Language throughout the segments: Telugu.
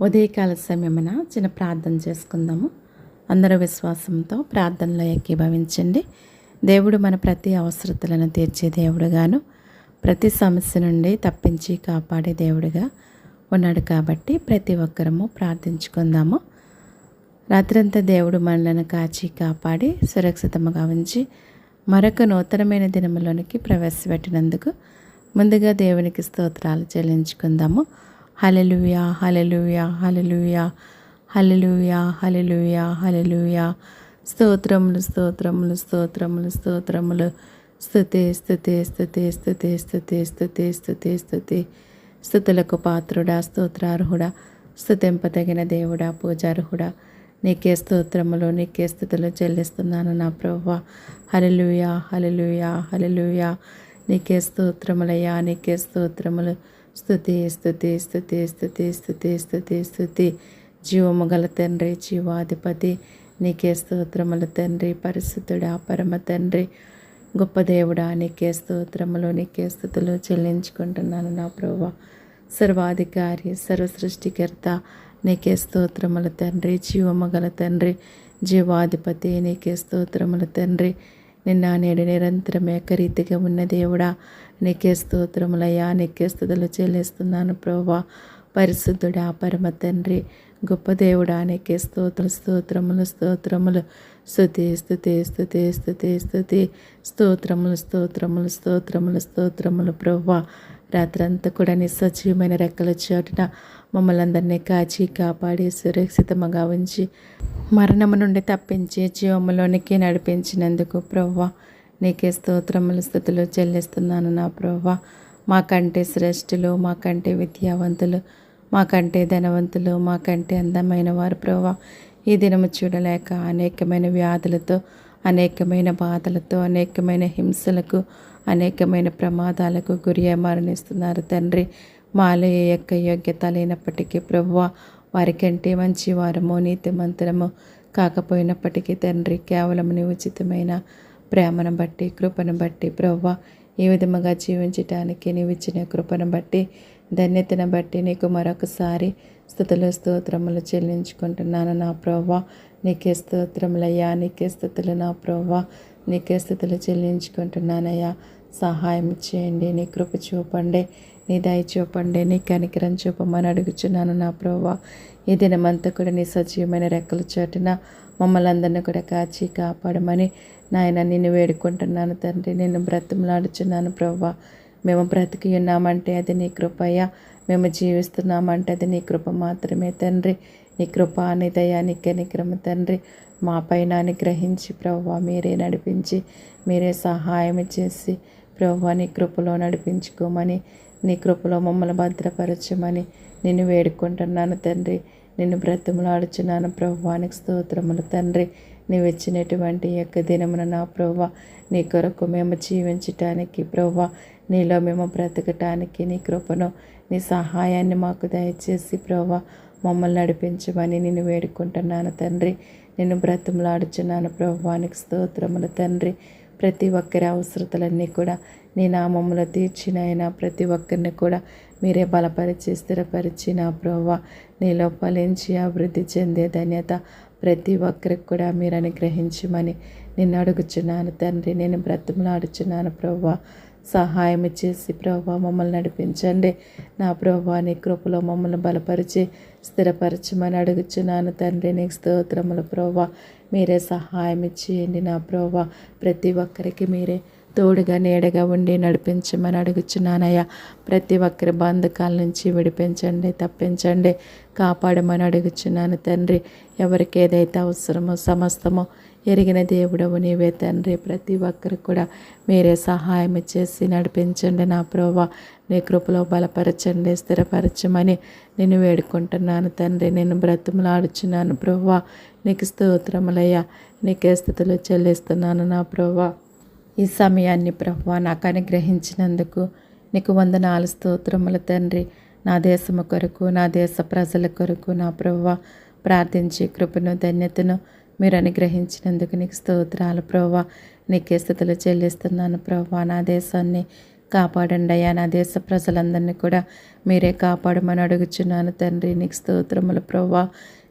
ఉదయకాల సమయమున చిన్న ప్రార్థన చేసుకుందాము. అందరూ విశ్వాసంతో ప్రార్థనలో ఏకీభవించండి. దేవుడు మన ప్రతి అవసరతలను తీర్చే దేవుడుగాను ప్రతి సమస్య నుండి తప్పించి కాపాడే దేవుడిగా ఉన్నాడు కాబట్టి ప్రతి ఒక్కరము ప్రార్థించుకుందాము. రాత్రంతా దేవుడు మనలను కాచి కాపాడి సురక్షితంగా ఉంచి మరొక నూతనమైన దినములోనికి ప్రవేశపెట్టినందుకు ముందుగా దేవునికి స్తోత్రాలు చెల్లించుకుందాము. హలలుయా హలలుయా హలలుయా హలలుయా హలలుయా హలలుయా స్తోత్రములు స్తోత్రములు స్తోత్రములు స్తోత్రములు స్థుతి స్థుతి స్థుతి స్థుతి స్థుతి స్థుతి స్థుతి స్థుతి స్థుతులకు పాత్రుడా స్తోత్రార్హుడా స్థుతింపదగిన దేవుడా పూజార్హుడా నీకే స్తోత్రములు నీకే స్థుతులు చెల్లిస్తున్నాను నా ప్రభా హలలుయా హలలుయా హలలుయా నీకే స్తోత్రములయ్యా నీకే స్తోత్రములు స్థుతి స్థుతి స్థుతి స్థుతి స్థుతి స్థుతి స్థుతి జీవము గల తండ్రి జీవాధిపతి నీకే స్తోత్రములు తండ్రి. పరిశుద్ధుడా పరమ తండ్రి. గొప్ప దేవుడా నీకే స్తోత్రములు నీకే స్థుతులు చెల్లించుకుంటున్నాను నా ప్రభు సర్వాధికారి సర్వసృష్టికర్త నీకే స్తోత్రముల తండ్రి. జీవమగల తండ్రి జీవాధిపతి నీకే స్తోత్రముల తండ్రి. నిన్న నేడు నిరంతరం ఏకరీతిగా ఉన్న దేవుడా నీకే స్తోత్రములయ్యా నీకే స్థుతులు చెల్లిస్తున్నాను ప్రభా. పరిశుద్ధుడా పరమ తండ్రి గొప్ప దేవుడా నీకే స్తోత్ర స్తోత్రములు స్తోత్రములు. స్థుతి స్థుతి స్థుతి స్థుతి స్థుతి స్తోత్రములు స్తోత్రములు స్తోత్రములు స్తోత్రములు ప్రభా. రాత్రంతా కూడా నిస్సజీవమైన రెక్కల చోటున మమ్మల్ని అందరినీ కాచి కాపాడి సురక్షితంగా ఉంచి మరణము నుండి తప్పించి జీవములోనికి నడిపించినందుకు ప్రవ్వా నీకే స్తోత్రములు స్థుతులు చెల్లిస్తున్నాను నా ప్రవ్వా. మాకంటే శ్రేష్ఠులు మాకంటే విద్యావంతులు మాకంటే ధనవంతులు మాకంటే అందమైన వారు ప్రవ్వా. ఈ దినము చూడలేక అనేకమైన వ్యాధులతో అనేకమైన బాధలతో అనేకమైన హింసలకు అనేకమైన ప్రమాదాలకు గురి మరణిస్తున్నారు తండ్రి. మాలయ యొక్క యోగ్యత లేనప్పటికీ ప్రభువ వారికంటే మంచి వారము నీతిమంతులము కాకపోయినప్పటికీ తండ్రి కేవలం నీ ఉచితమైన ప్రేమను బట్టి కృపను బట్టి ప్రవ్వ ఈ విధముగా జీవించటానికి నీవు ఇచ్చిన కృపను బట్టి ధన్యతను బట్టి నీకు మరొకసారి స్థుతులు స్తోత్రములు చెల్లించుకుంటున్నాను నా ప్రవ్వ నీకే స్తోత్రములయ్యా నీకే స్థుతులు నా ప్రవ్వ నీకే స్థుతులు చెల్లించుకుంటున్నానయ్యా. సహాయం చేయండి నీ కృప చూపండి. నీ దయ చూపండి నీ కనికరం చూపమని అడుగుచున్నాను నా ప్రభా ఈ దినమంతా కూడా నీ సజీవమైన రెక్కల చాటున మమ్మల్ని అందరినీ కూడా కాచి కాపాడమని నాయన నిన్ను వేడుకుంటున్నాను తండ్రి. నిన్ను బ్రతిమలాడుచున్నాను ప్రభా మేము బ్రతికి ఉన్నామంటే అది నీ కృపయ్య మేము జీవిస్తున్నామంటే అది నీ కృప మాత్రమే తండ్రి. నీ కృప నీ దయా నీ కనిక్రమ తండ్రి. మా పైన అనుగ్రహించి ప్రభా మీరే నడిపించి మీరే సహాయం చేసి ప్రభా నీ కృపలో నడిపించుకోమని నీ కృపలో మమ్మల్ని భద్రపరచమని నిన్ను వేడుకుంటున్నాను తండ్రి. నిన్ను బ్రతిమలాడుచున్నాను ప్రభువానికి స్తోత్రములు తండ్రి. నీవు ఇచ్చినటువంటి యొక్క దినమున నా ప్రవ్వ నీ కొరకు మేము జీవించటానికి ప్రవ్వ నీలో మేము బ్రతకటానికి నీ కృపను నీ సహాయాన్ని మాకు దయచేసి ప్రవ్వ మమ్మల్ని నడిపించమని నేను వేడుకుంటున్నాను తండ్రి. నేను బ్రతిమలాడుచున్నాను ప్రభువానికి స్తోత్రములు తండ్రి. ప్రతి ఒక్కరి అవసరతలన్నీ కూడా నీ నామములో తీర్చినాయన ప్రతి ఒక్కరిని కూడా మీరే బలపరిచి స్థిరపరిచి నా ప్రవ్వ నీలో ఫలించి అభివృద్ధి చెందే ధన్యత ప్రతి ఒక్కరికి కూడా మీరు అనుగ్రహించమని నిన్ను అడుగుచున్నాను తండ్రి. నేను బ్రతిమలాడుచున్నాను ప్రవ్వా. సహాయం చేసి ప్రభా మమ్మల్ని నడిపించండి. నా ప్రభా నీ కృపలో మమ్మల్ని బలపరిచి స్థిరపరచమని అడుగుచున్నాను తండ్రి. నీకు స్తోత్రముల ప్రభా. మీరే సహాయం ఇచ్చేయండి నా ప్రభా. ప్రతి ఒక్కరికి మీరే తోడుగా నీడగా ఉండి నడిపించమని అడుగుచున్నానయ్యా ప్రతి ఒక్కరి బంధకాల నుంచి విడిపించండి తప్పించండి. కాపాడమని అడుగుచున్నాను తండ్రి. ఎవరికి ఏదైతే అవసరమో సమస్తమో ఎరిగిన దేవుడవు నీవే తండ్రి. ప్రతి ఒక్కరికి కూడా మీరే సహాయం చేసి నడిపించండి నా ప్రోవా నీ కృపలో బలపరచండి స్థిరపరచమని నేను వేడుకుంటున్నాను తండ్రి. నేను బ్రతుములాడుచున్నాను ప్రోవా నీకు స్తోత్రములయ్యా. నీకే స్థితులు చెల్లిస్తున్నాను నా ప్రోవా ఈ సమయాన్ని ప్రభు నాకు అనుగ్రహించినందుకు నీకు వందనాలు స్తోత్రముల తండ్రి. నా దేశము కొరకు నా దేశ ప్రజల కొరకు నా ప్రభు ప్రార్థించి కృపను ధన్యతను మీరు అనుగ్రహించినందుకు నీకు స్తోత్రాలు ప్రభా నీకే స్థితులు చెల్లిస్తున్నాను ప్రభా నా దేశాన్ని కాపాడండి అయ్యా. నా దేశ ప్రజలందరినీ కూడా మీరే కాపాడమని అడుగుచున్నాను తండ్రి. నీకు స్తోత్రములు ప్రభా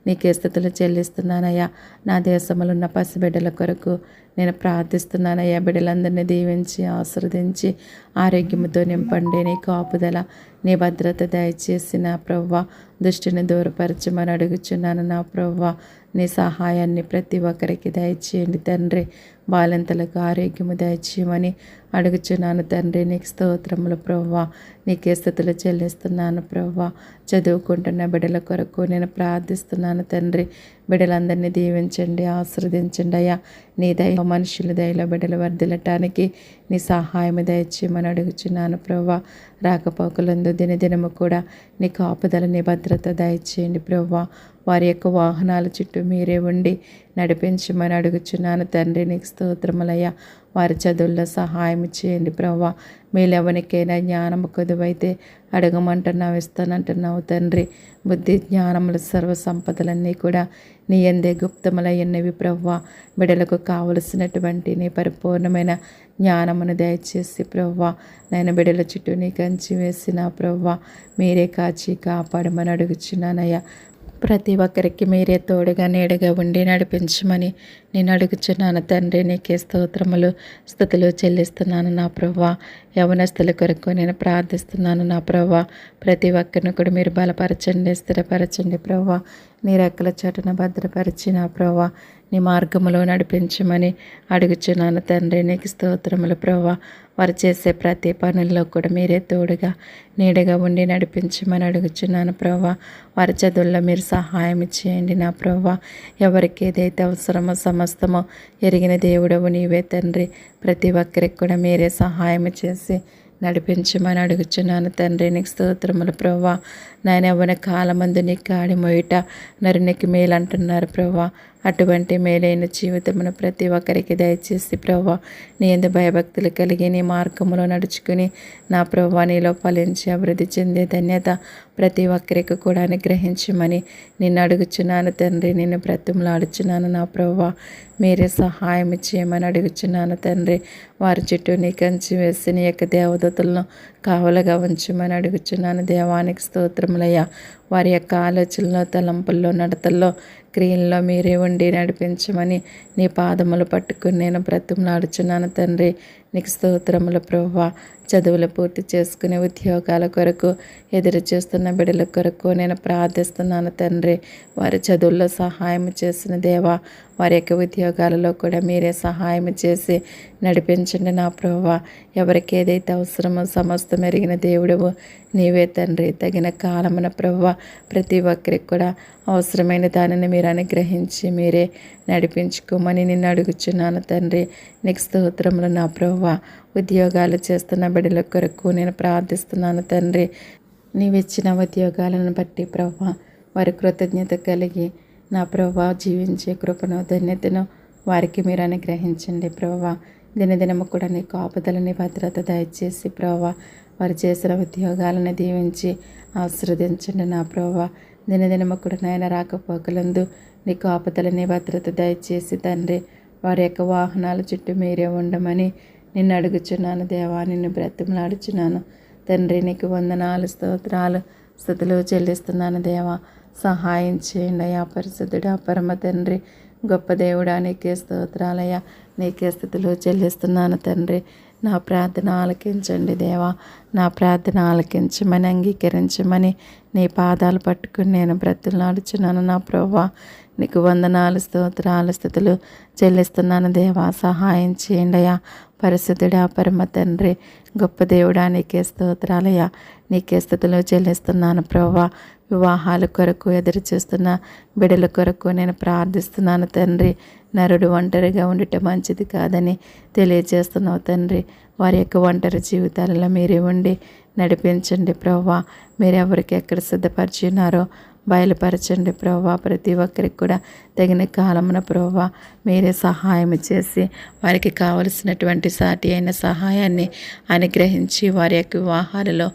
నీకే స్థితులు చెల్లిస్తున్నానయ్యా. నా దేశంలో ఉన్న పసిబిడ్డల కొరకు నేను ప్రార్థిస్తున్నానయ్యా. బిడ్డలందరినీ దీవించి ఆశ్రదించి ఆరోగ్యముతో నింపండి. నీ కాపుదల నీ భద్రత దయచేసి నా ప్రవ్వ దృష్టిని దూరపరచమని అడుగుచున్నాను నా ప్రవ్వ. నీ సహాయాన్ని ప్రతి ఒక్కరికి దయచేయండి తండ్రి. బాలింతలకు ఆరోగ్యము దయచేయమని అడుగుచున్నాను తండ్రి. నీకు స్తోత్రములు ప్రవ్వ. నీకే స్థుతులు చెల్లిస్తున్నాను ప్రవ్వ. చదువుకుంటున్న బిడ్డల కొరకు నేను ప్రార్థిస్తున్నాను తండ్రి. బిడ్డలందరినీ దీవించండి ఆశీర్వదించండి అయ్యా. నీ దయ మనుషుల దయలో బిడ్డలు వర్దిలటానికి నీ సహాయం దయచేయమని అడుగుచున్నాను ప్రవ్వ. రాకపోకలందు దినదినము కూడా నీ కాపుదల నీ భద్రత దయచేయండి ప్రవ్వ. వారి యొక్క వాహనాల చుట్టూ మీరే ఉండి నడిపించమని అడుగుచున్నాను. తండ్రి నీకు స్తోత్రములయ్యా. వారి చదువుల్లో సహాయం చేయండి ప్రవ్వా. మీలెవనికైనా జ్ఞానము కొదువైతే అడగమంటున్నావు ఇస్తానంటున్నావు తండ్రి. బుద్ధి జ్ఞానముల సర్వ సంపదలన్నీ కూడా నీ ఎందే గుప్తములయ్యన్నవి ప్రవ్వా. బిడలకు కావలసినటువంటి నీ పరిపూర్ణమైన జ్ఞానమును దయచేసి ప్రవ్వా. నేను బిడల చుట్టూ నీ కంచి వేసిన ప్రవ్వా. మీరే కాచి కాపాడమని అడుగుచున్నానయ్యా. ప్రతి ఒక్కరికి మీరే తోడుగా నీడగా ఉండి నడిపించమని నేను అడుగుచున్నాను. తండ్రి నీకే స్తోత్రములు స్థుతులు చెల్లిస్తున్నాను. నా ప్రభా యవనస్తుల కొరకు నేను ప్రార్థిస్తున్నాను. నా ప్రభా ప్రతి ఒక్కరిని కూడా మీరు బలపరచండి స్థిరపరచండి ప్రభా నీ రెక్కల చోటున భద్రపరిచి నా ప్రభా నీ మార్గములో నడిపించమని అడుగుచున్నాను తండ్రి. నీకు స్తోత్రములు ప్రభా వారు చేసే ప్రతి పనుల్లో కూడా మీరే తోడుగా నీడగా ఉండి నడిపించమని అడుగుచున్నాను ప్రభా వారి చదువుల్లో మీరు సహాయం చేయండి నా ప్రభా ఎవరికి ఏదైతే అవసరమో సమస్తమో ఎరిగిన దేవుడవు నీవే తండ్రి. ప్రతి ఒక్కరికి కూడా మీరే సహాయం చేసి నడిపించమని అడుగుచున్నాను తండ్రి. నీకు స్తోత్రములు ప్రవ్వా. నాయన ఎవరి కాలమందు నీ కాడి మొయిట నరునికి మేలు అంటున్నారు ప్రవ్వా. అటువంటి మేలైన జీవితమును ప్రతి ఒక్కరికి దయచేసి ప్రభా నీ ఎందు భయభక్తులు కలిగి నీ మార్గంలో నడుచుకుని నా ప్రభా నీలో ఫలించి అభివృద్ధి చెందే ధన్యత ప్రతి ఒక్కరికి కూడా అనుగ్రహించమని నిన్ను అడుగుచున్నాను తండ్రి. నిన్ను బ్రతుములాడుచున్నాను నా ప్రభా. మీరే సహాయం చేయమని అడుగుచున్నాను తండ్రి. వారి చుట్టూ నీ కంచి వేసి నీ యొక్క దేవదూతలను కావలగా ఉంచమని అడుగుచున్నాను. దేవానికి స్తోత్రములయ్యా. వారి యొక్క ఆలోచనలో తలంపుల్లో నడతల్లో క్రియల్లో మీరే ఉండి నడిపించమని నీ పాదములు పట్టుకుని నేను బ్రతుములాడుచున్నాను తండ్రి. నీకు స్తోత్రముల ప్రభా చదువులు పూర్తి చేసుకునే ఉద్యోగాల కొరకు ఎదురు చూస్తున్న బిడ్డల కొరకు నేను ప్రార్థిస్తున్నాను తండ్రి. వారి చదువుల్లో సహాయం చేసిన దేవా వారి యొక్క ఉద్యోగాలలో కూడా మీరే సహాయం చేసి నడిపించండి నా ప్రభా ఎవరికి ఏదైతే అవసరమో సమస్తం ఎరిగిన దేవుడు నీవే తండ్రి. తగిన కాలమున ప్రభు ప్రతి ఒక్కరికి కూడా అవసరమైన దానిని మీరు అనుగ్రహించి మీరే నడిపించుకోమని నిన్ను అడుగుచున్నాను తండ్రి. నీకు స్తోత్రములు నా ప్రభు ఉద్యోగాలు చేస్తున్న బిడ్డల కొరకు నేను ప్రార్థిస్తున్నాను తండ్రి. నీవిచ్చిన ఉద్యోగాలను బట్టి ప్రభు వారి కృతజ్ఞత కలిగి నా ప్రభా జీవించే కృపను ధన్యతను వారికి మీరు అనుగ్రహించండి ప్రభా దినదినము కూడా నీ ఆపదలని భద్రత దయచేసి ప్రభా వారు చేసిన ఉద్యోగాలను దీవించి ఆశీర్వదించండి నా ప్రభా దినదినము కూడా నాయన రాకపోకలందు నీ ఆపదలని భద్రత దయచేసి తండ్రి వారి యొక్క వాహనాల చుట్టూ మీరే ఉండమని నిన్ను అడుగుచున్నాను దేవా నిన్ను బ్రతిమలాడుచున్నాను. తండ్రి నీకు వందనాలు స్తోత్రాలు స్థుతులు చెల్లిస్తున్నాను దేవా. సహాయం చేయండి అయ్యా పరిశుద్ధుడా పరమ తండ్రి గొప్ప దేవుడానికి స్తోత్రాలయ్యా. నీకే స్థితిలో చెల్లిస్తున్నాను తండ్రి. నా ప్రార్థన ఆలకించండి దేవా. నా ప్రార్థన ఆలకించమని అంగీకరించమని నీ పాదాలు పట్టుకుని నేను బ్రతులాడుచున్నాను నా ప్రభా నీకు వందనాలు స్తోత్రాల స్థితులు చెల్లిస్తున్నాను దేవా. సహాయం చేయండియా పరిశుద్ధుడా పరమ తండ్రి గొప్ప దేవుడా నీకే స్తోత్రాలయ్యా నీకే స్థితిలో చెల్లిస్తున్నాను ప్రభా వివాహాల కొరకు ఎదురు చూస్తున్న బిడల కొరకు నేను ప్రార్థిస్తున్నాను తండ్రి. నరుడు ఒంటరిగా ఉండటం మంచిది కాదని తెలియజేస్తున్నావు తండ్రి. వారి యొక్క ఒంటరి జీవితాలలో మీరే ఉండి నడిపించండి ప్రవ్వా. మీరెవరికి ఎక్కడ సిద్ధపరిచినారో బయలుపరచండి ప్రవ్వా. ప్రతి ఒక్కరికి కూడా తగిన కాలమున ప్రవ్వా మీరే సహాయం చేసి వారికి కావలసినటువంటి సాటి అయిన సహాయాన్ని అనుగ్రహించి వారి యొక్క వివాహాలలో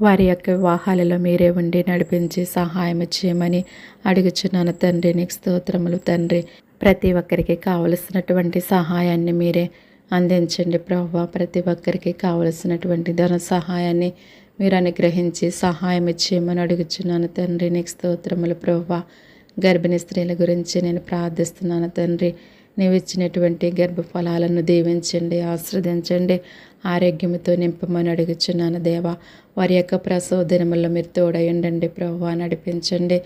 వారి యొక్క వివాహాలలో మీరే ఉండి నడిపించి సహాయం చేయమని అడుగుచున్నాను తండ్రి. నీకు స్తోత్రములు తండ్రి. ప్రతి ఒక్కరికి కావలసినటువంటి సహాయాన్ని మీరే అందించండి ప్రభా ప్రతి ఒక్కరికి కావలసినటువంటి ధన సహాయాన్ని మీరు అనుగ్రహించి సహాయం ఇచ్చేయమని అడుగుచున్నాను తండ్రి. నీకు స్తోత్రములు ప్రభా గర్భిణీ స్త్రీల గురించి నేను ప్రార్థిస్తున్నాను తండ్రి. నీవు ఇచ్చినటువంటి గర్భఫలాలను దీవించండి ఆశ్రదించండి ఆరోగ్యంతో నింపమని అడుగుచున్నాను దేవా. వారి యొక్క ప్రసవ దినముల్లో మీరు తోడయండి ప్రభు నడిపించండి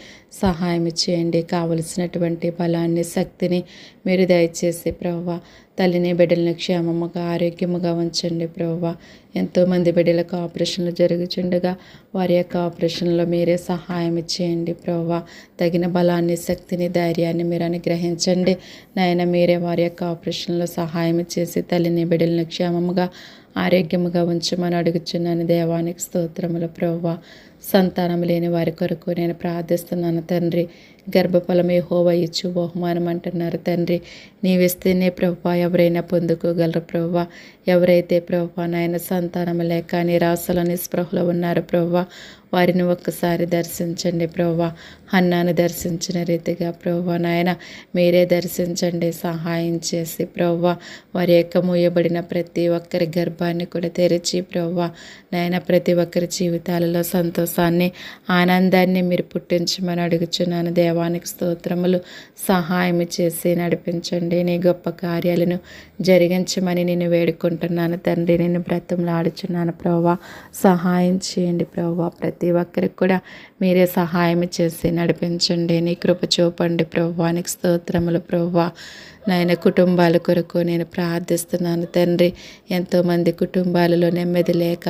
సహాయం చేయండి. కావలసినటువంటి బలాన్ని శక్తిని మీరు దయచేసి ప్రభు తల్లిని బిడ్డలను క్షేమముగా ఆరోగ్యముగా ఉంచండి ప్రభు ఎంతోమంది బిడ్డలకు ఆపరేషన్లు జరుగుచుండగా వారి యొక్క ఆపరేషన్లో మీరే సహాయం ఇచ్చేయండి ప్రభు తగిన బలాన్ని శక్తిని ధైర్యాన్ని మీరు అనుగ్రహించండి. నాయన మీరే వారి యొక్క ఆపరేషన్లో సహాయం చేసి తల్లిని బిడ్డలను క్షేమముగా ఆరోగ్యముగా ఉంచమని అడుగుచున్నాను. దేవానికి స్తోత్రముల ప్రవ్వ. సంతానం లేని వారి కొరకు నేను ప్రార్థిస్తున్నాను తండ్రి. గర్భఫలమే హోవ ఇచ్చు బహుమానం అంటున్నారు తండ్రి. నీవిస్తేనే ప్రభా ఎవరైనా పొందుకోగలరు ప్రభా. ఎవరైతే ప్రభా నాయన సంతానం లేక నిరాశలో నిస్పృహలో ఉన్నారు ప్రభా వారిని ఒక్కసారి దర్శించండి ప్రభా. అన్నాను దర్శించిన రీతిగా ప్రభా నాయన మీరే దర్శించండి సహాయం చేసి ప్రభా. వారి యొక్క మూయబడిన ప్రతి ఒక్కరి గర్భాన్ని కూడా తెరిచి ప్రభా. నాయన ప్రతి ఒక్కరి జీవితాలలో సంతోషాన్ని ఆనందాన్ని మీరు పుట్టించమని అడుగుచున్నాను. దేవానికి స్తోత్రములు సహాయం చేసి నడిపించండి నీ గొప్ప కార్యాలను జరిగించమని నేను వేడుకుంటున్నాను. తండ్రి నేను బ్రతంలాడుచున్నాను ప్రభా సహాయం చేయండి ప్రభావ ప్రతి ఒక్కరికి కూడా మీరే సహాయం చేసి నడిపించండి. నీ కృప చూపండి ప్రభువానికి స్తోత్రములు ప్రభువా నాయన కుటుంబాల కొరకు నేను ప్రార్థిస్తున్నాను తండ్రి. ఎంతోమంది కుటుంబాలలో నెమ్మది లేక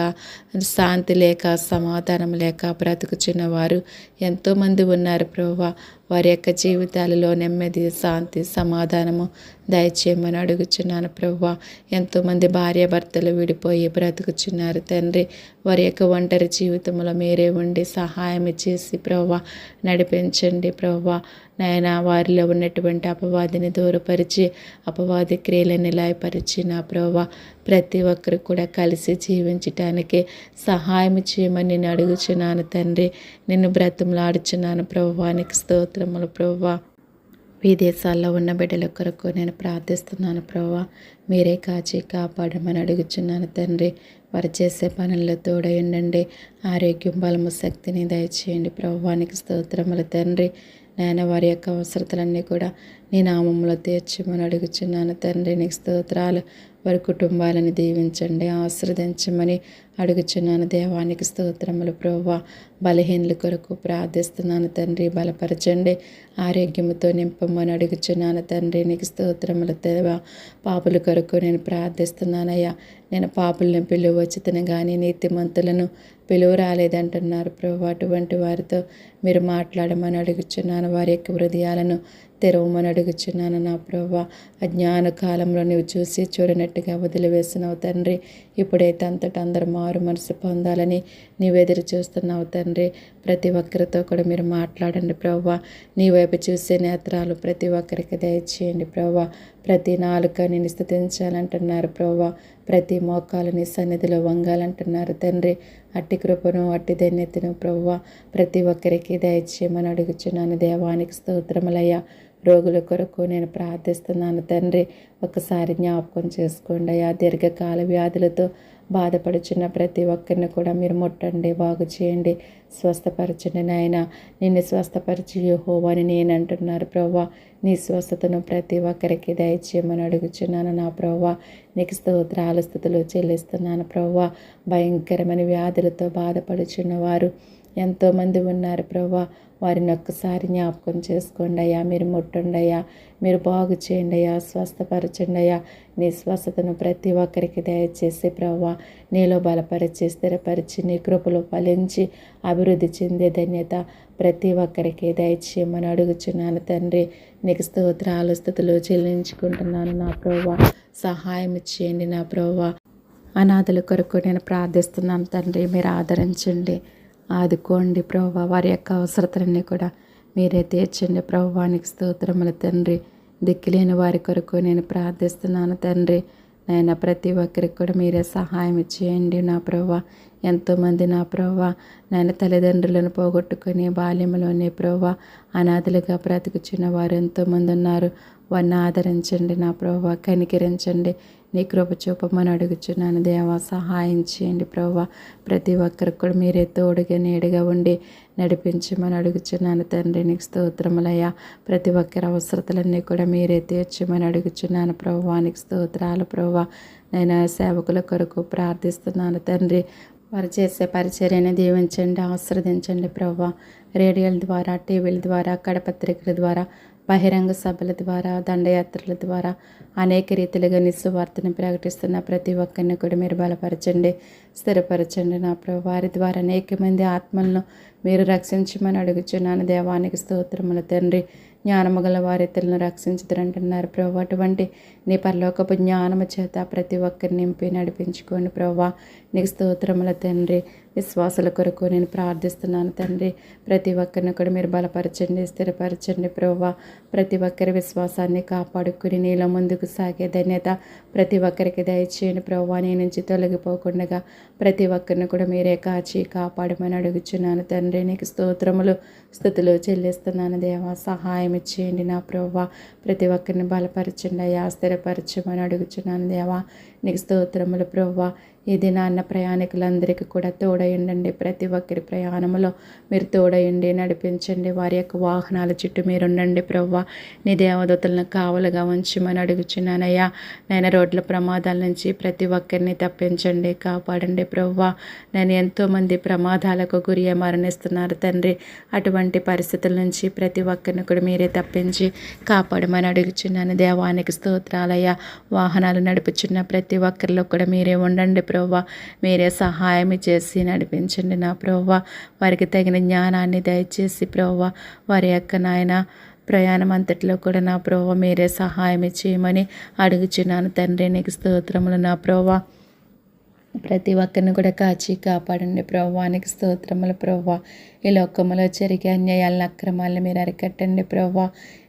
శాంతి లేక సమాధానం లేక బ్రతుకుచున్న వారు ఎంతోమంది ఉన్నారు ప్రభా వారి యొక్క జీవితాలలో నెమ్మది శాంతి సమాధానము దయచేయమని అడుగుచున్నాను ప్రభా ఎంతోమంది భార్యాభర్తలు విడిపోయి బ్రతుకుచున్నారు తండ్రి. వారి యొక్క ఒంటరి జీవితంలో మీరే ఉండి సహాయం చేసి ప్రభు నడిపించండి ప్రభా నాయన వారిలో ఉన్నటువంటి అపవాదిని దూరపరిచి అపవాది క్రియలను లాయపరిచి నా ప్రభావ ప్రతి ఒక్కరు కూడా కలిసి జీవించటానికి సహాయం చేయమని నేను అడుగుచున్నాను తండ్రి. నిన్ను బ్రతంలాడుచున్నాను ప్రభువానికి స్తోత్రములు ప్రభా విదేశాల్లో ఉన్న బిడ్డల కొరకు నేను ప్రార్థిస్తున్నాను ప్రభా మీరే కాచి కాపాడమని అడుగుచున్నాను తండ్రి. వారు చేసే పనుల్లో తోడయండి ఆరోగ్యం బలము శక్తిని దయచేయండి ప్రభువానికి స్తోత్రములు తండ్రి. నేను వారి యొక్క అవసరతలన్నీ కూడా నీ నామంలో తీర్చమని అడుగుచున్నాను. తండ్రి నీకు స్తోత్రాలు. వారి కుటుంబాలను దీవించండి ఆశ్రదించమని అడుగుచున్నాను. దేవానికి స్తోత్రములు ప్రోవా బలహీనుల కొరకు ప్రార్థిస్తున్నాను తండ్రి బలపరచండి. ఆరోగ్యముతో నింపమని అడుగుచున్నాను తండ్రి నీకు స్తోత్రములు దేవా. పాపుల కొరకు నేను ప్రార్థిస్తున్నానయ్యా. నేను పాపులను పిలువచ్చితను కానీ నీతిమంతులను పిలువ రాలేదంటున్నారు ప్రభు అటువంటి వారితో మీరు మాట్లాడమని అడుగుచున్నాను. వారి యొక్క హృదయాలను తెరవమని అడుగుచున్నాను. నా ప్రభా అజ్ఞాన కాలంలో నువ్వు చూసి చూడనట్టుగా వదిలివేసినావు తండ్రి. ఇప్పుడైతే అంతటా అందరు మారు మనసు పొందాలని నీవు ఎదురు చూస్తున్నావు తండ్రి. ప్రతి ఒక్కరితో కూడా మీరు మాట్లాడండి ప్రభా. నీ వైపు చూసే నేత్రాలు ప్రతి ఒక్కరికి దయచేయండి ప్రభా. ప్రతి నాలుక నేను స్థుతించాలంటున్నారు ప్రభా. ప్రతి మోకాలని సన్నిధిలో వంగాలంటున్నారు తండ్రి. అట్టి కృపను అట్టి ధన్యతను ప్రభు. ప్రతి ఒక్కరికి దయచేయమని అడుగుచున్నాను. దేవానికి స్తోత్రములయ్యా. రోగుల కొరకు నేను ప్రార్థిస్తున్నాను తండ్రి. ఒకసారి జ్ఞాపకం చేసుకోండి. ఆ దీర్ఘకాల వ్యాధులతో బాధపడుచున్న ప్రతి ఒక్కరిని కూడా మీరు ముట్టండి బాగు చేయండి స్వస్థపరచండి నాయన. నిన్ను స్వస్థపరిచి హోవని నేను అంటున్నారు ప్రవ్వా. నీ స్వస్థతను ప్రతి ఒక్కరికి దయచేయమని అడుగుచున్నాను నా ప్రవ్వా. నీకు స్తోత్రాల స్థుతులు చెల్లిస్తున్నాను ప్రవ్వా. భయంకరమైన వ్యాధులతో బాధపడుచున్న వారు ఎంతోమంది ఉన్నారు ప్రవ్వా. వారిని ఒక్కసారి జ్ఞాపకం చేసుకోండి అయ్యా. మీరు ముట్టండి అయ్యా. మీరు బాగు చేయండి అయ్యా. స్వస్థపరచండి అయ్యా. నీ స్వస్థతను ప్రతి ఒక్కరికి దయచేసి ప్రవ్వా. నీలో బలపరిచి స్థిరపరిచి నీ కృపలో ఫలించి అభివృద్ధి చెందే ధన్యత ప్రతి ఒక్కరికి దయచేయమని అడుగుచున్నాను తండ్రి. నీకు స్తోత్రాలు స్థుతులు చెల్లించుకుంటున్నాను నా ప్రోవా సహాయం చేయండి నా ప్రోవా అనాథల కొరకు నేను ప్రార్థిస్తున్నాను తండ్రి. మీరు ఆదరించండి. ఆదుకోండి ప్రభు. వారి యొక్క అవసరతలన్నీ కూడా మీరే తీర్చండి ప్రభువానికి స్తోత్రముల తండ్రి. దిక్కులేని వారి కొరకు నేను ప్రార్థిస్తున్నాను తండ్రి. నేను ప్రతి ఒక్కరికి కూడా మీరే సహాయం చేయండి నా ప్రభు. ఎంతోమంది నా ప్రభా నాయన తల్లిదండ్రులను పోగొట్టుకుని బాల్యంలోనే ప్రభా అనాథలుగా బ్రతుకుచున్న వారు ఎంతోమంది ఉన్నారు. వారిని ఆదరించండి నా ప్రభా. కనికరించండి. నీ కృప చూపమని అడుగుచున్నాను. దేవా సహాయం చేయండి ప్రభా ప్రతి ఒక్కరికి కూడా మీరే తోడుగా నీడుగా ఉండి నడిపించమని అడుగుచున్నాను తండ్రి. నీకు స్తోత్రములయ్యా. ప్రతి ఒక్కరి అవసరతలన్నీ కూడా మీరే తీర్చమని అడుగుచున్నాను ప్రభువానికి స్తోత్రాలు ప్రభా నేను సేవకుల కొరకు ప్రార్థిస్తున్నాను తండ్రి. వారు చేసే పరిచర్యని దీవించండి ఆశ్రదించండి ప్రభా రేడియోల ద్వారా టీవీల ద్వారా కడపత్రికల ద్వారా బహిరంగ సభల ద్వారా దండయాత్రల ద్వారా అనేక రీతిలుగా నిస్సువార్తను ప్రకటిస్తున్న ప్రతి ఒక్కరిని కూడా మీరు బలపరచండి స్థిరపరచండి. నా ప్రభు వారి ద్వారా అనేక మంది ఆత్మలను మీరు రక్షించమని అడుగుచున్నాను. దేవానికి స్తోత్రములు తండ్రి. జ్ఞానము గల వారి ఇతరులను రక్షించుతారంటున్నారు ప్రభు అటువంటి నీ పరలోకపు జ్ఞానము చేత ప్రతి ఒక్కరిని నింపి నడిపించుకోండి. ప్రభా నీకు స్తోత్రముల తండ్రి. విశ్వాసుల కొరకు నేను ప్రార్థిస్తున్నాను తండ్రి. ప్రతి ఒక్కరిని కూడా మీరు బలపరచండి స్థిరపరచండి ప్రభా ప్రతి ఒక్కరి విశ్వాసాన్ని కాపాడుకుని నీలో ముందుకు సాగే ధన్యత ప్రతి ఒక్కరికి దయచేయండి ప్రభా నీ నుంచి తొలగిపోకుండా ప్రతి ఒక్కరిని కూడా మీరే కాచి కాపాడమని అడుగుచున్నాను తండ్రి. నీకు స్తోత్రములు స్థుతులు చెల్లిస్తున్నాను దేవా. సహాయం ఇచ్చేయండి నా ప్రభా ప్రతి ఒక్కరిని బలపరచండి అయ్యా స్థిరపరచమని అడుగుచున్నాను దేవా. నీకు స్తోత్రములు ప్రభా ఈ దినాన్న ప్రయాణికులందరికీ కూడా తోడయండి ప్రతి ఒక్కరి ప్రయాణంలో మీరు తోడయండి నడిపించండి. వారి యొక్క వాహనాల చుట్టూ మీరు ఉండండి ప్రవ్వ. నీ దేవదూతలను కావలుగా ఉంచమని అడుగుచున్నానయ్యా. నేను రోడ్ల ప్రమాదాల నుంచి ప్రతి ఒక్కరిని తప్పించండి కాపాడండి ప్రవ్వ. నేను ఎంతోమంది ప్రమాదాలకు గురి మరణిస్తున్నారు తండ్రి. అటువంటి పరిస్థితుల నుంచి ప్రతి ఒక్కరిని కూడా మీరే తప్పించి కాపాడమని అడుగుచున్నాను. దేవానికి స్తోత్రాలయ్యా. వాహనాలు నడుపుచున్న ప్రతి ఒక్కరిలో కూడా మీరే ఉండండి ప్రవ్వ మీరే సహాయం చేసి నడిపించండి నా ప్రవ్వ వారికి తగిన జ్ఞానాన్ని దయచేసి ప్రవ్వ వారి యొక్క నాయన ప్రయాణం అంతట్లో కూడా నా ప్రవ్వ మీరే సహాయం చేయమని అడుగుచున్నాను తండ్రి. నీకు స్తోత్రములు నా ప్రవ్వ ప్రతి ఒక్కరిని కూడా కాచి కాపాడండి ప్రవ్వానికి స్తోత్రములు ప్రవ్వ ఈ లోకములో జరిగే అన్యాయాలను అక్రమాలను మీరు అరికట్టండి ప్రవ్వ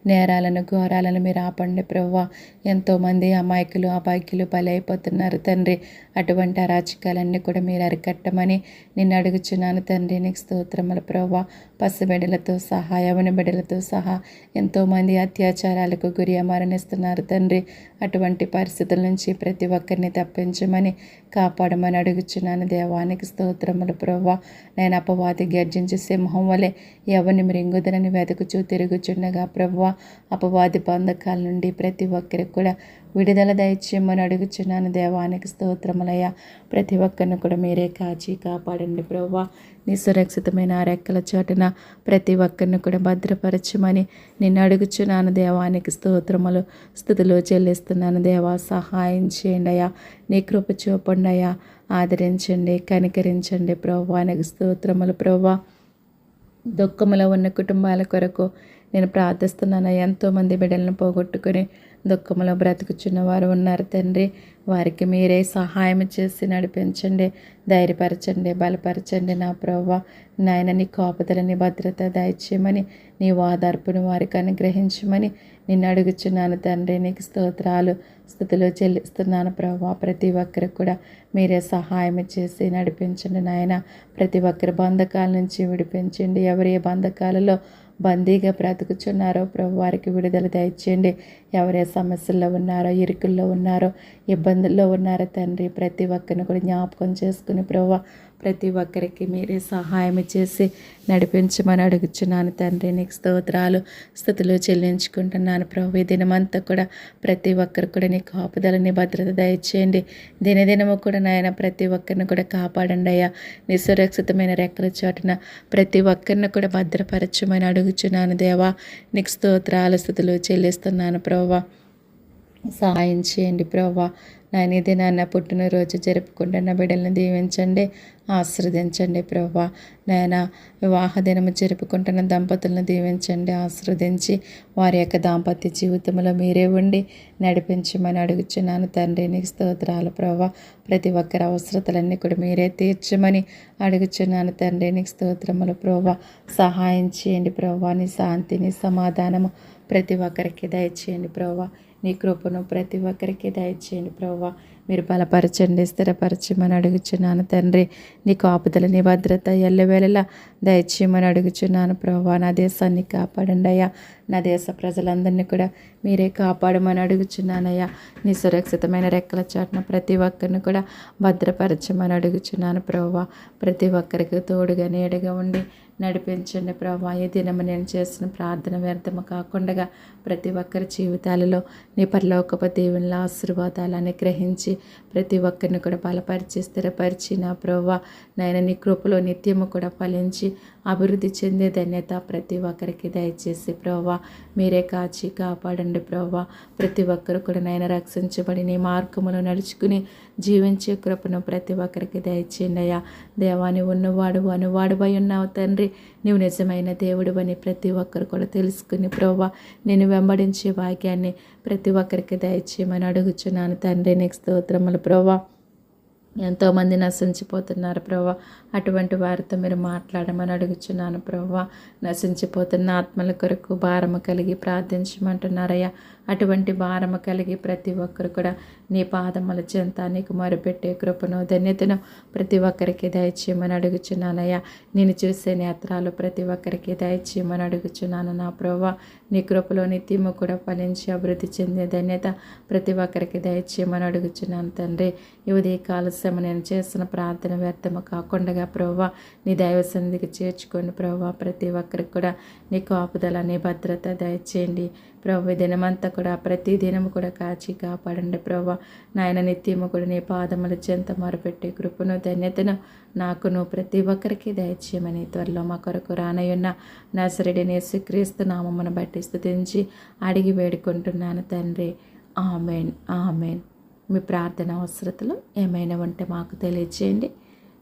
నేరాలను ఘోరాలను మీరు ఆపండి ప్రవ్వ. ఎంతోమంది అమాయకులు అబాయికులు బలైపోతున్నారు తండ్రి. అటువంటి అరాచకాలన్నీ కూడా మీరు అరికట్టమని నేను అడుగుచున్నాను తండ్రి. నీకు స్తోత్రములు ప్రవ్వ. పసిబిడ్డలతో సహా యవన బిడ్డలతో సహా ఎంతోమంది అత్యాచారాలకు గురి మరణిస్తున్నారు తండ్రి. అటువంటి పరిస్థితుల నుంచి ప్రతి ఒక్కరిని తప్పించమని కాపాడమని అడుగుచున్నాను దేవానికి స్తోత్రములు ప్రవ్వ. నేను అపవాది గర్జించి సింహం వలె ఎవరిని మృంగుదనని వెతుకుచూ తిరుగుచుండగా ప్రవ్వ. అపవాది బంధకాల నుండి ప్రతి ఒక్కరికి కూడా విడుదల దయచేయమని అడుగుచున్నాను. దేవానికి స్తోత్రములయ్యా. ప్రతి ఒక్కరిని కూడా మీరే కాచి కాపాడండి ప్రవ్వా. నీ సురక్షితమైన రెక్కల చోటున ప్రతి ఒక్కరిని కూడా భద్రపరచమని నిన్ను అడుగుచున్నాను. దేవానికి స్తోత్రములు స్థుతులు చెల్లిస్తున్నాను. దేవా సహాయం చేయండి అయ్యా. నీ కృప చూపండి అయ్యా. ఆదరించండి కనికరించండి ప్రవ్వానికి స్తోత్రములు ప్రవ్వా. దుఃఖములో ఉన్న కుటుంబాల కొరకు నేను ప్రార్థిస్తున్నాను ఎంతోమంది బిడ్డలను పోగొట్టుకుని దుఃఖంలో బ్రతుకుచున్న వారు ఉన్నారు తండ్రి. వారికి మీరే సహాయం చేసి నడిపించండి ధైర్యపరచండి బలపరచండి నా ప్రవ్వ. నాయన నీ కోపతలని భద్రత దయచేయమని నీ వాదార్పును వారికి అనుగ్రహించమని నిన్ను అడుగుచున్నాను తండ్రి. నీకు స్తోత్రాలు స్థుతులు చెల్లిస్తున్నాను ప్రవ్వ. ప్రతి ఒక్కరికి కూడా మీరే సహాయం చేసి నడిపించండి నాయన. ప్రతి ఒక్కరి బంధకాల నుంచి విడిపించండి. ఎవరి బంధకాలలో బందీగా బ్రతుకుచున్నారో ప్రభు వారికి విడుదల దయచేయండి. ఎవరే సమస్యల్లో ఉన్నారో ఇరుకుల్లో ఉన్నారో ఇబ్బందుల్లో ఉన్నారో తండ్రి ప్రతి ఒక్కరిని కూడా జ్ఞాపకం చేసుకుని ప్రభు ప్రతి ఒక్కరికి మీరే సహాయం చేసి నడిపించమని అడుగుచున్నాను తండ్రి. నీకు స్తోత్రాలు స్థుతులు చెల్లించుకుంటున్నాను ప్రభు. ఈ దినమంతా కూడా ప్రతి ఒక్కరు కూడా నీ కాపుదలని భద్రత దయచేయండి. దినదినము కూడా నాయన ప్రతి ఒక్కరిని కూడా కాపాడండి అయ్యా. నీ సురక్షితమైన రెక్కల చోటున ప్రతి ఒక్కరిని కూడా భద్రపరచమని అడుగుచున్నాను దేవా. నీకు స్తోత్రాలు స్థుతులు చెల్లిస్తున్నాను ప్రభావ సహాయం చేయండి ప్రభా నాయన ఇది నాన్న పుట్టినరోజు జరుపుకుంటున్న బిడ్డలను దీవించండి ఆశ్రదించండి ప్రభా నాయన వివాహ దినము జరుపుకుంటున్న దంపతులను దీవించండి ఆశ్రదించి వారి యొక్క దాంపత్య జీవితంలో మీరే ఉండి నడిపించమని అడుగుచున్నాను తండ్రి నీకు స్తోత్రాలు ప్రభా ప్రతి ఒక్కరి అవసరతలన్నీ కూడా మీరే తీర్చమని అడుగుచున్నాను తండ్రి నీకు స్తోత్రములు ప్రభా సహాయం చేయండి ప్రభా నీ శాంతిని సమాధానము ప్రతి ఒక్కరికి దయచేయండి ప్రభా నీ కృపను ప్రతి ఒక్కరికి దయచేయండి ప్రభా మీరు బలపరచండి స్థిరపరచమని అడుగుచున్నాను తండ్రి. నీ కాపుదల నీ భద్రత ఎల్లవేళలా దయచేయమని అడుగుచున్నాను ప్రభా నా దేశాన్ని కాపాడండి అయ్యా. నా దేశ ప్రజలందరినీ కూడా మీరే కాపాడమని అడుగుచున్నానయ్యా నీ సురక్షితమైన రెక్కల చాటున ప్రతి ఒక్కరిని కూడా భద్రపరచమని అడుగుచున్నాను ప్రభా ప్రతి ఒక్కరికి తోడుగా నీడగా ఉండి నడిపించండి ప్రభా. ఈ దినము నేను చేసిన ప్రార్థన వ్యర్థము కాకుండా ప్రతి ఒక్కరి జీవితాలలో నీ పరలోకపు దేవునిల ఆశీర్వాదాలు గ్రహించి ప్రతి ఒక్కరిని కూడా బలపరిచి స్థిరపరిచి నా ప్రభా. నాయన నీ కృపలో నిత్యము కూడా ఫలించి అభివృద్ధి చెందే ధన్యత ప్రతి ఒక్కరికి దయచేసి ప్రభా. మీరే కాచి కాపాడండి ప్రభా. ప్రతి ఒక్కరు కూడా నాయన రక్షించబడి నీ మార్గములో నడుచుకుని జీవించే కృపను ప్రతి ఒక్కరికి దయచేయండి అయ్యా. దేవాని ఉన్నవాడు అనువాడువై ఉన్నావు తండ్రి. నీవు నిజమైన దేవుడు అని ప్రతి ఒక్కరు కూడా తెలుసుకుని ప్రభా నేను వెంబడించే వాక్యాన్ని ప్రతి ఒక్కరికి దయచేయమని అడుగుచున్నాను తండ్రి. నెక్స్ట్ స్తోత్రములు ప్రభా ఎంతోమంది నశించిపోతున్నారు ప్రభా అటువంటి వారితో మీరు మాట్లాడమని అడుగుచున్నాను ప్రభా నశించిపోతున్న ఆత్మల కొరకు భారము కలిగి ప్రార్థించమంటున్నారయ్యా. అటువంటి భారము కలిగి ప్రతి ఒక్కరు కూడా నీ పాదముల చెంత నీకు మొరపెట్టే కృపను ధన్యతను ప్రతి ఒక్కరికి దయచేయమని అడుగుచున్నానయ్యా. నేను చూసే నేత్రాలు ప్రతి ఒక్కరికి దయచేయమని అడుగుచున్నాను. నా ప్రభా నీ కృపలో నిత్యము కూడా ఫలించి అభివృద్ధి చెందే ధన్యత ప్రతి ఒక్కరికి దయచేయమని అడుగుచున్నాను తండ్రి. ఈ కాలశ్రమ నేను చేసిన ప్రార్థన వ్యర్థము కాకుండా ప్రభా నీ దైవ సన్నిధికి చేర్చుకోండి ప్రభా ప్రతి ఒక్కరికి కూడా నీ కాపుదల నీ భద్రత దయచేయండి. ప్రభు దినమంతా కూడా ప్రతి దినము కూడా కాచి కాపాడండి ప్రభా. నాయన నిత్యము కూడా నీ పాదముల చెంత మొరపెట్టే కృపను ధన్యతను నాకును ప్రతి ఒక్కరికి దయచేయమని త్వరలో మా కొరకు రానయ్యున్న నసరుడిని శ్రీక్రీస్తు నామమ్మను బట్టి స్థుతించి అడిగి వేడుకుంటున్నాను తండ్రి. ఆమెన్. ఆమెన్. మీ ప్రార్థన అవసరతలు ఏమైనా ఉంటే మాకు తెలియచేయండి.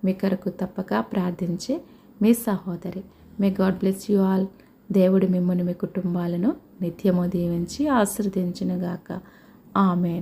మీ కొరకు తప్పక ప్రార్థించే మీ సహోదరి. May God bless you all దేవుడు మిమ్మల్ని మీ కుటుంబాలను నిత్యము దీవించి ఆశ్రదించినగాక ఆమె